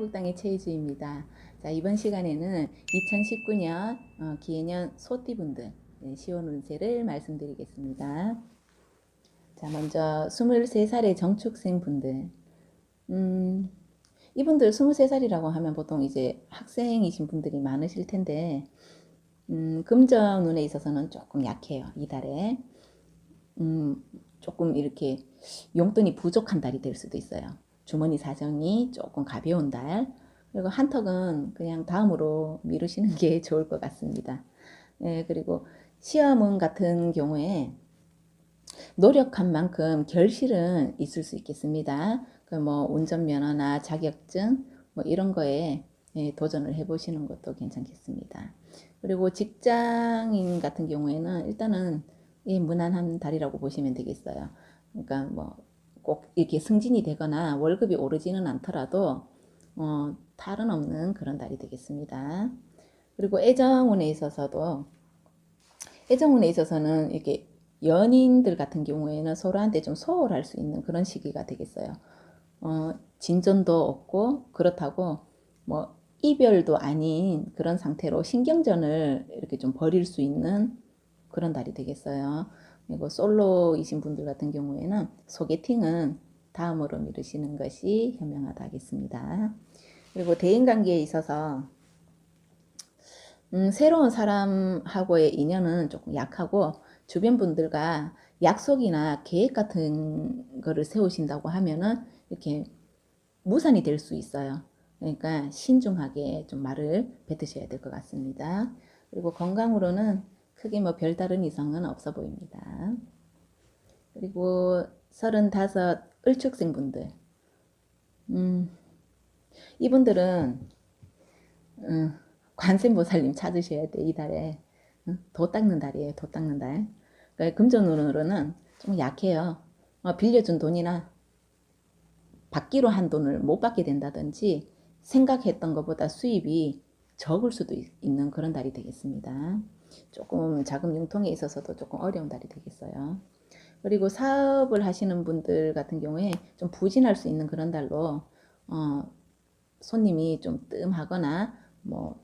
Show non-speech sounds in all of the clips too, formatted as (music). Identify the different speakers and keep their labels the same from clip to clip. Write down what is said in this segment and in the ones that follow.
Speaker 1: 화곡당의 최희주입니다. 자, 이번 시간에는 2019년 어, 기해년 소띠분들 네, 시온 운세를 말씀드리겠습니다. 자, 먼저 23살의 정축생 분들. 음, 이분들 23살이라고 하면 보통 이제 학생이신 분들이 많으실 텐데, 음, 금전 운에 있어서는 조금 약해요, 이달에. 음, 조금 이렇게 용돈이 부족한 달이 될 수도 있어요. 주머니 사정이 조금 가벼운 달. 그리고 한턱은 그냥 다음으로 미루시는 게 (laughs) 좋을 것 같습니다. 네, 그리고 시험은 같은 경우에 노력한 만큼 결실은 있을 수 있겠습니다. 그뭐 운전면허나 자격증 뭐 이런 거에 예, 도전을 해보시는 것도 괜찮겠습니다. 그리고 직장인 같은 경우에는 일단은 이 무난한 달이라고 보시면 되겠어요. 그러니까 뭐 꼭 이렇게 승진이 되거나 월급이 오르지는 않더라도 어, 탈은 없는 그런 달이 되겠습니다. 그리고 애정운에 있어서도 애정운에 있어서는 이렇게 연인들 같은 경우에는 서로한테 좀 소홀할 수 있는 그런 시기가 되겠어요. 어, 진전도 없고 그렇다고 뭐 이별도 아닌 그런 상태로 신경전을 이렇게 좀 버릴 수 있는 그런 달이 되겠어요. 그리고 솔로이신 분들 같은 경우에는 소개팅은 다음으로 미루시는 것이 현명하다 하겠습니다. 그리고 대인관계에 있어서 음, 새로운 사람하고의 인연은 조금 약하고 주변 분들과 약속이나 계획 같은 거를 세우신다고 하면은 이렇게 무산이 될 수 있어요. 그러니까 신중하게 좀 말을 뱉으셔야 될 것 같습니다. 그리고 건강으로는 크게 뭐 별다른 이상은 없어 보입니다. 그리고 35 을축생 분들. 음, 이분들은 음, 관세보살님 찾으셔야 돼, 이 달에. 음, 도 닦는 달이에요, 도 닦는 달. 그러니까 금전운으로는 좀 약해요. 어, 빌려준 돈이나 받기로 한 돈을 못 받게 된다든지 생각했던 것보다 수입이 적을 수도 있는 그런 달이 되겠습니다. 조금 자금 융통에 있어서도 조금 어려운 달이 되겠어요. 그리고 사업을 하시는 분들 같은 경우에 좀 부진할 수 있는 그런 달로 어, 손님이 좀 뜸하거나 뭐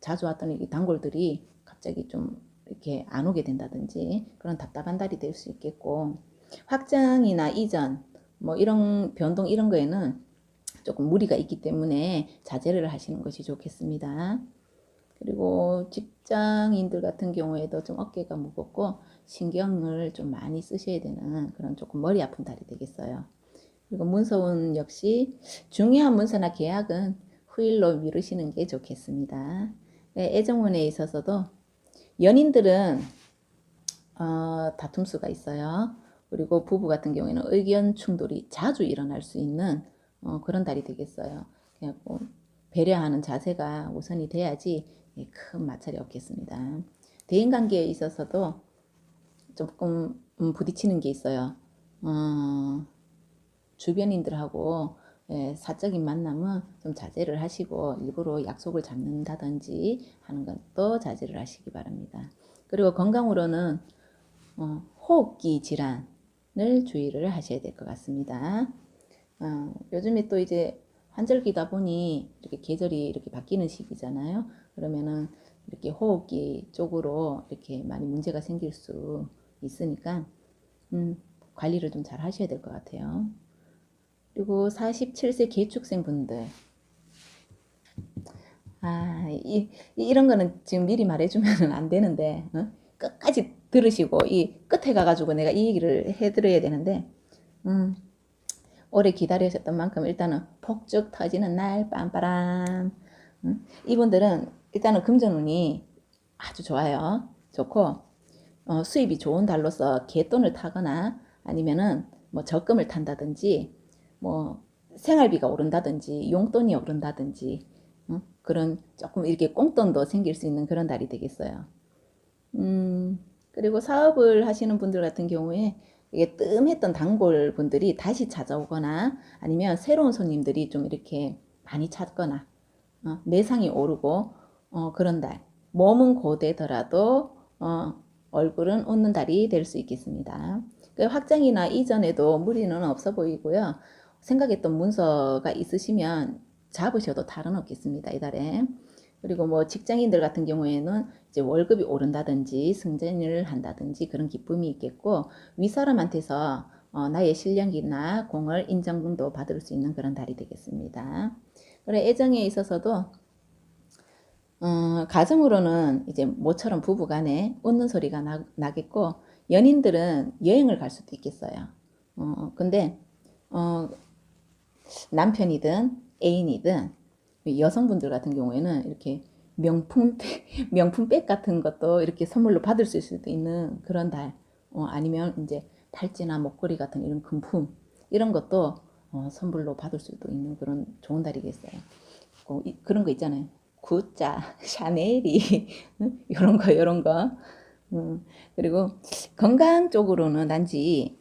Speaker 1: 자주 왔던 이 단골들이 갑자기 좀 이렇게 안 오게 된다든지 그런 답답한 달이 될 수 있겠고 확장이나 이전 뭐 이런 변동 이런 거에는 조금 무리가 있기 때문에 자제를 하시는 것이 좋겠습니다. 그리고 직장인들 같은 경우에도 좀 어깨가 무겁고 신경을 좀 많이 쓰셔야 되는 그런 조금 머리 아픈 달이 되겠어요. 그리고 문서운 역시 중요한 문서나 계약은 후일로 미루시는 게 좋겠습니다. 네, 애정운에 있어서도 연인들은 어, 다툼수가 있어요. 그리고 부부 같은 경우에는 의견 충돌이 자주 일어날 수 있는 어, 그런 달이 되겠어요. 그냥 배려하는 자세가 우선이 돼야지 예, 큰 마찰이 없겠습니다. 대인관계에 있어서도 조금 음, 부딪히는 게 있어요. 어, 주변인들하고 예, 사적인 만남은 좀 자제를 하시고 일부러 약속을 잡는다든지 하는 것도 자제를 하시기 바랍니다. 그리고 건강으로는 어, 호흡기 질환을 주의를 하셔야 될 것 같습니다. 어, 요즘에 또 이제 환절기다 보니 이렇게 계절이 이렇게 바뀌는 시기잖아요. 그러면은 이렇게 호흡기 쪽으로 이렇게 많이 문제가 생길 수 있으니까 음, 관리를 좀 잘 하셔야 될 것 같아요. 그리고 47세 개축생 분들 아, 이, 이런 거는 지금 미리 말해주면 안 되는데 어? 끝까지 들으시고 이 끝에 가가지고 내가 이 얘기를 해드려야 되는데 음, 오래 기다리셨던 만큼 일단은 폭죽 터지는 날 빰빠람 음? 이분들은 일단은 금전운이 아주 좋아요 좋고 어, 수입이 좋은 달로서 개돈을 타거나 아니면은 뭐 적금을 탄다든지 뭐 생활비가 오른다든지 용돈이 오른다든지 음? 그런 조금 이렇게 꽁돈도 생길 수 있는 그런 달이 되겠어요. 음, 그리고 사업을 하시는 분들 같은 경우에 이게 뜸했던 단골 분들이 다시 찾아오거나 아니면 새로운 손님들이 좀 이렇게 많이 찾거나 어, 매상이 오르고 어, 그런 달 몸은 고되더라도 어, 얼굴은 웃는 달이 될 수 있겠습니다. 그 확장이나 이전에도 무리는 없어 보이고요. 생각했던 문서가 있으시면 잡으셔도 탈은 없겠습니다. 이달에. 그리고 뭐 직장인들 같은 경우에는 이제 월급이 오른다든지 승진을 한다든지 그런 기쁨이 있겠고 윗사람한테서 어, 나의 실력이나 공을 인정도 받을 수 있는 그런 달이 되겠습니다. 그래 애정에 있어서도 어, 가정으로는 이제 모처럼 부부간에 웃는 소리가 나, 나겠고 연인들은 여행을 갈 수도 있겠어요. 어, 근데 어, 남편이든 애인이든 여성분들 같은 경우에는 이렇게 명품 (laughs) 명품백 같은 것도 이렇게 선물로 받을 수 수도 있는 그런 달 어, 아니면 이제 팔찌나 목걸이 같은 이런 금품 이런 것도 어, 선물로 받을 수도 있는 그런 좋은 달이겠어요. 어, 이, 그런 거 있잖아요. 구짜, 샤넬이 이런 거 이런 거. 음, 그리고 건강 쪽으로는 단지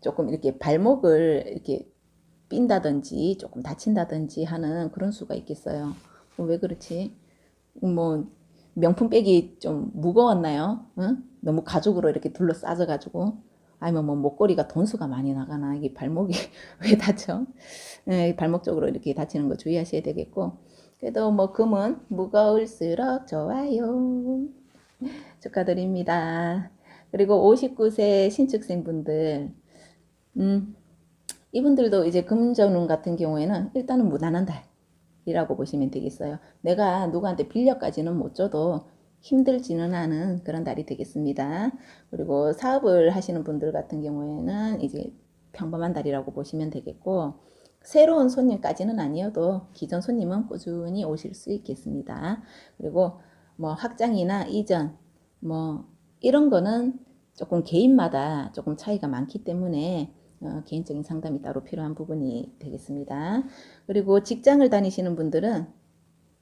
Speaker 1: 조금 이렇게 발목을 이렇게 삔다든지 조금 다친다든지 하는 그런 수가 있겠어요. 어, 왜 그렇지? 뭐 명품백이 좀 무거웠나요? 응? 너무 가죽으로 이렇게 둘러싸져 가지고 아니면 뭐 목걸이가 돈수가 많이 나가나 이게 발목이 (laughs) 왜 다쳐? 네, 발목 쪽으로 이렇게 다치는 거 주의하셔야 되겠고 그래도 뭐 금은 무거울수록 좋아요. 축하드립니다. 그리고 59세 신축생분들 음, 이분들도 이제 금전운 같은 경우에는 일단은 무난한 달이라고 보시면 되겠어요. 내가 누구한테 빌려까지는 못 줘도 힘들지는 않은 그런 달이 되겠습니다. 그리고 사업을 하시는 분들 같은 경우에는 이제 평범한 달이라고 보시면 되겠고 새로운 손님까지는 아니어도 기존 손님은 꾸준히 오실 수 있겠습니다. 그리고 뭐 확장이나 이전 뭐 이런 거는 조금 개인마다 조금 차이가 많기 때문에 어, 개인적인 상담이 따로 필요한 부분이 되겠습니다. 그리고 직장을 다니시는 분들은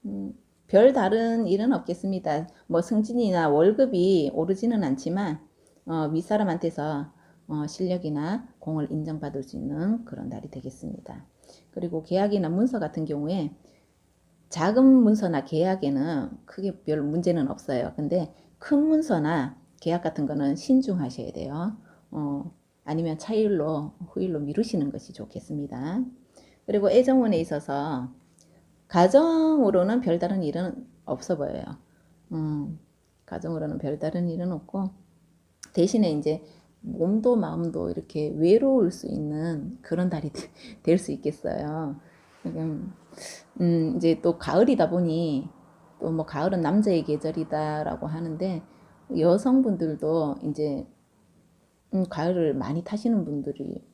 Speaker 1: 음, 별 다른 일은 없겠습니다. 뭐 승진이나 월급이 오르지는 않지만 어, 윗사람한테서 어, 실력이나 공을 인정받을 수 있는 그런 날이 되겠습니다. 그리고 계약이나 문서 같은 경우에 작은 문서나 계약에는 크게 별 문제는 없어요. 근데 큰 문서나 계약 같은 거는 신중하셔야 돼요. 어, 아니면 차일로 후일로 미루시는 것이 좋겠습니다. 그리고 애정운에 있어서 가정으로는 별다른 일은 없어 보여요. 음, 가정으로는 별다른 일은 없고 대신에 이제 몸도 마음도 이렇게 외로울 수 있는 그런 달이 될 수 있겠어요. 지금 음, 이제 또 가을이다 보니 또 뭐 가을은 남자의 계절이다라고 하는데 여성분들도 이제 음, 가을을 많이 타시는 분들이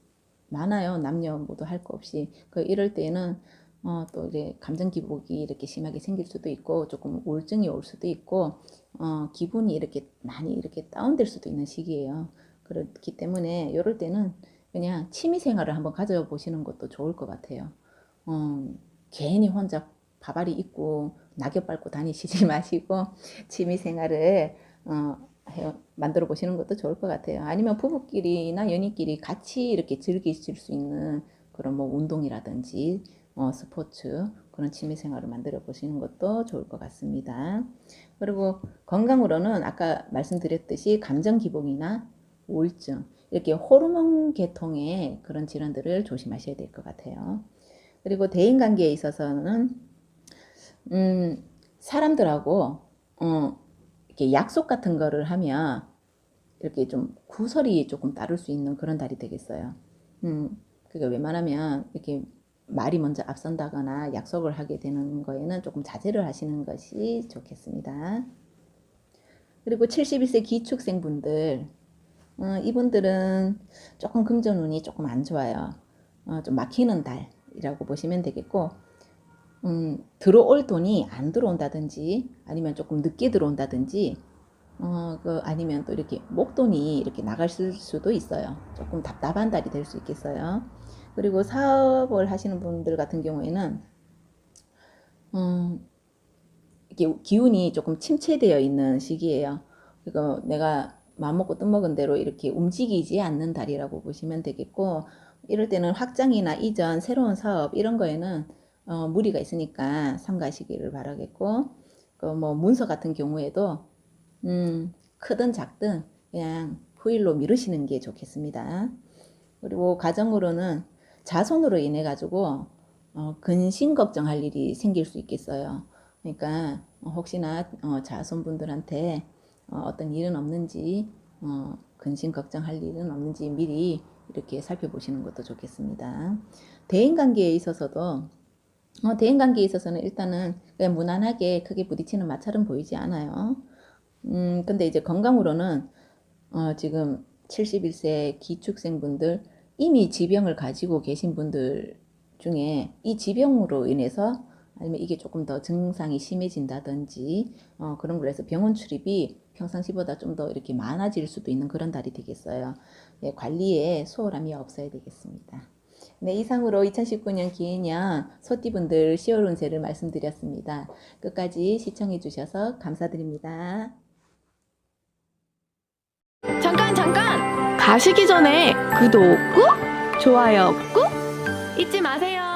Speaker 1: 많아요. 남녀 모두 할 거 없이. 그 이럴 때는 어, 또 이제 감정 기복이 이렇게 심하게 생길 수도 있고 조금 우울증이 올 수도 있고 어, 기분이 이렇게 많이 이렇게 다운될 수도 있는 시기예요. 그렇기 때문에 이럴 때는 그냥 취미 생활을 한번 가져보시는 것도 좋을 것 같아요. 어, 괜히 혼자 바바리 입고 낙엽 밟고 다니시지 (laughs) 마시고 취미 생활을 어, 만들어 보시는 것도 좋을 것 같아요. 아니면 부부끼리나 연인끼리 같이 이렇게 즐기실 수 있는 그런 뭐 운동이라든지 어, 스포츠 그런 취미 생활을 만들어 보시는 것도 좋을 것 같습니다. 그리고 건강으로는 아까 말씀드렸듯이 감정 기복이나 우울증 이렇게 호르몬 계통의 그런 질환들을 조심하셔야 될 것 같아요. 그리고 대인 관계에 있어서는 음, 사람들하고 어, 이렇게 약속 같은 거를 하면 이렇게 좀 구설이 조금 따를 수 있는 그런 달이 되겠어요. 음, 그러니까 웬만하면 이렇게 말이 먼저 앞선다거나 약속을 하게 되는 거에는 조금 자제를 하시는 것이 좋겠습니다. 그리고 71세 기축생분들, 어, 이분들은 조금 금전운이 조금 안 좋아요. 어, 좀 막히는 달이라고 보시면 되겠고, 음, 들어올 돈이 안 들어온다든지 아니면 조금 늦게 들어온다든지 어, 그 아니면 또 이렇게 목돈이 이렇게 나갈 수도 있어요. 조금 답답한 달이 될 수 있겠어요. 그리고 사업을 하시는 분들 같은 경우에는 음, 이렇게 기운이 조금 침체되어 있는 시기예요. 그리고 내가 마음 먹고 뜻 먹은 대로 이렇게 움직이지 않는 달이라고 보시면 되겠고 이럴 때는 확장이나 이전 새로운 사업 이런 거에는 어, 무리가 있으니까 삼가시기를 바라겠고 그 뭐 문서 같은 경우에도 음, 크든 작든 그냥 후일로 미루시는 게 좋겠습니다. 그리고 가정으로는 자손으로 인해 가지고 어, 근심 걱정할 일이 생길 수 있겠어요. 그러니까 어, 혹시나 어, 자손분들한테 어, 어 떤 일은 없는지 어, 근심 걱정할 일은 없는지 미리 이렇게 살펴보시는 것도 좋겠습니다. 대인 관계에 있어서도 어, 대인 관계에 있어서는 일단은 그냥 무난하게 크게 부딪히는 마찰은 보이지 않아요. 음, 근데 이제 건강으로는 어, 지금 71세 기축생분들 이미 지병을 가지고 계신 분들 중에 이 지병으로 인해서 아니면 이게 조금 더 증상이 심해진다든지 어, 그런 걸로 해서 병원 출입이 평상시보다 좀 더 이렇게 많아질 수도 있는 그런 달이 되겠어요. 예, 관리에 소홀함이 없어야 되겠습니다. 네, 이상으로 2019년 기해년 소띠분들 10월 운세를 말씀드렸습니다. 끝까지 시청해 주셔서 감사드립니다.
Speaker 2: 잠깐 잠깐 가시기 전에 구독 꾹 좋아요 꾹 잊지 마세요.